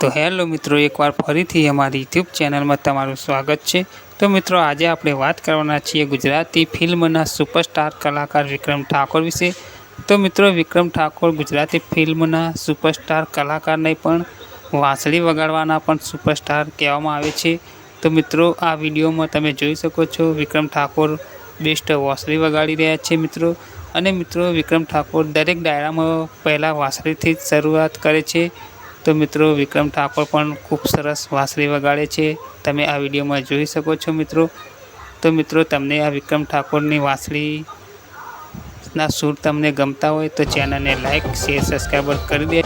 તો હેલો મિત્રો, એકવાર ફરીથી અમારી યુટ્યુબ ચેનલમાં તમારું સ્વાગત છે. તો મિત્રો, આજે આપણે વાત કરવાના છીએ ગુજરાતી ફિલ્મના સુપરસ્ટાર કલાકાર વિક્રમ ઠાકોર વિશે. તો મિત્રો, વિક્રમ ઠાકોર ગુજરાતી ફિલ્મના સુપરસ્ટાર કલાકારને પણ વાંસળી વગાડવાના પણ સુપરસ્ટાર કહેવામાં આવે છે. તો મિત્રો, આ વિડીયોમાં તમે જોઈ શકો છો વિક્રમ ઠાકોર બેસ્ટ વાંસળી વગાડી રહ્યા છે મિત્રો. અને મિત્રો, વિક્રમ ઠાકોર દરેક ડાયરામાં પહેલાં વાંસળીથી જ શરૂઆત કરે છે. તો મિત્રો, વિક્રમ ઠાકોર પણ ખૂબ સરસ વાંસળી વગાડે છે. તમે આ વિડીયોમાં જોઈ શકો છો મિત્રો. તો મિત્રો, તમને આ વિક્રમ ઠાકોરની વાંસળીના સૂર તમને ગમતા હોય તો ચેનલને લાઇક શેર, સબસ્ક્રાઈબર કરી દે.